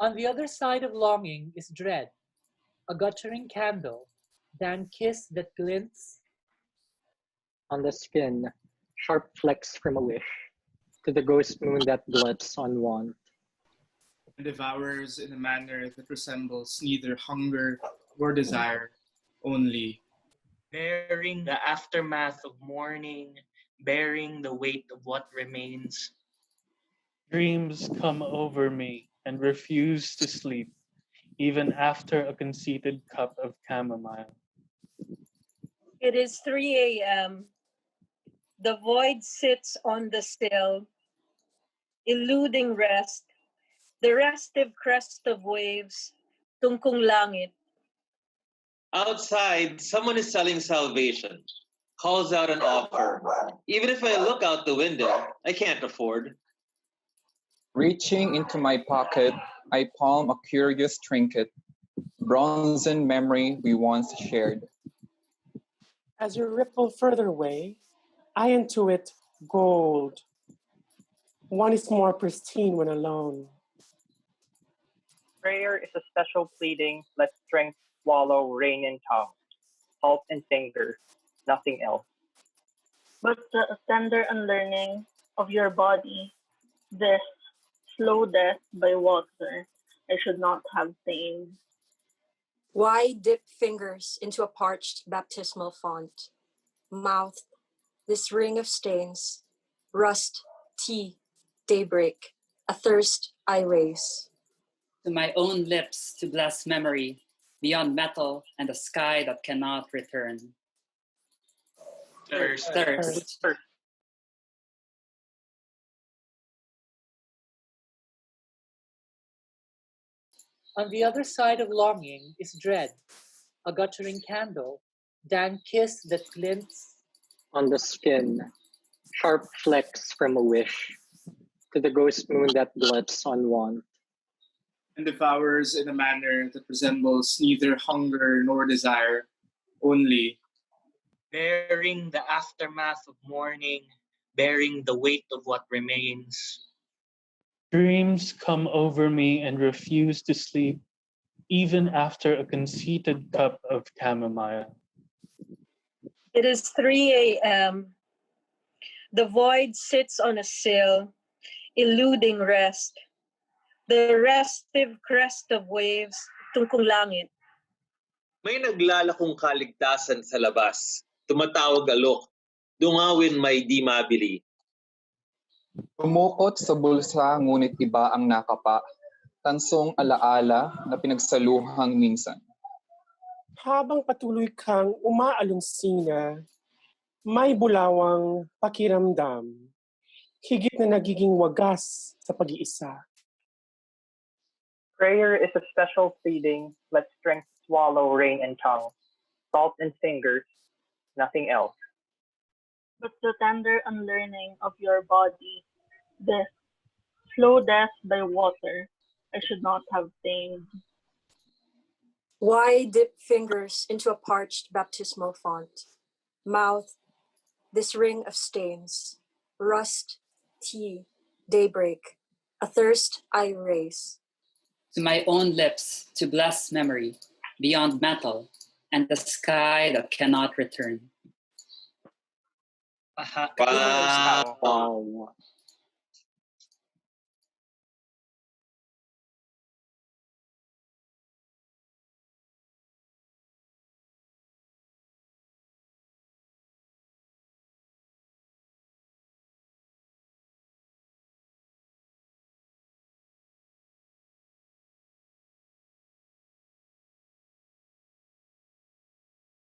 On the other side of longing is dread, a guttering candle, than kiss that glints On the skin, sharp flecks from a wish, to the ghost moon that gluts on want. and devours in a manner that resembles neither hunger nor desire, only bearing the aftermath of mourning, bearing the weight of what remains. Dreams come over me and refuse to sleep, even after a conceited cup of chamomile. It is 3 a.m. The void sits on the sill, eluding rest, the restive crest of waves, tungkung langit. Outside, someone is selling salvation, calls out an offer. Even if I look out the window, I can't afford. Reaching into my pocket, I palm a curious trinket, bronzen memory we once shared. As you ripple further away, I intuit gold. One is more pristine when alone. Prayer is a special pleading. Let strength swallow rain and tongue, salt and finger, nothing else. but the tender unlearning of your body, this slow death by water, I should not have seen. Why dip fingers into a parched baptismal font? Mouth, this ring of stains, rust, tea, daybreak, a thirst I raise. To my own lips to bless memory, beyond metal and a sky that cannot return. Thirst. Thirst. Thirst. On the other side of longing is dread, a guttering candle, dank kiss that glints On the skin, sharp flecks from a wish, to the ghost moon that gluts on want. and devours in a manner that resembles neither hunger nor desire, only bearing the aftermath of mourning, bearing the weight of what remains. Dreams come over me and refuse to sleep, even after a conceited cup of chamomile. It is 3 a.m. The void sits on a sill, eluding rest, the restive crest of waves, tungkong langit. May naglalakong kaligtasan sa labas. Tumatawag alok. Dungawin may di mabili. Umukot sa bulsa ngunit iba ang nakapa, tansong alaala na pinagsaluhang minsan. Habang patuloy kang umaalungsina, may bulawang pakiramdam, higit na nagiging wagas sa pag-iisa. Prayer is a special pleading. Let strength swallow rain and tongue, salt and fingers, nothing else. But the tender unlearning of your body, this slow death by water, I should not have seen. Why dip fingers into a parched baptismal font? Mouth, this ring of stains, rust, tea, daybreak, a thirst I raise. To my own lips to bless memory, beyond metal and the sky that cannot return. Paha. Wow.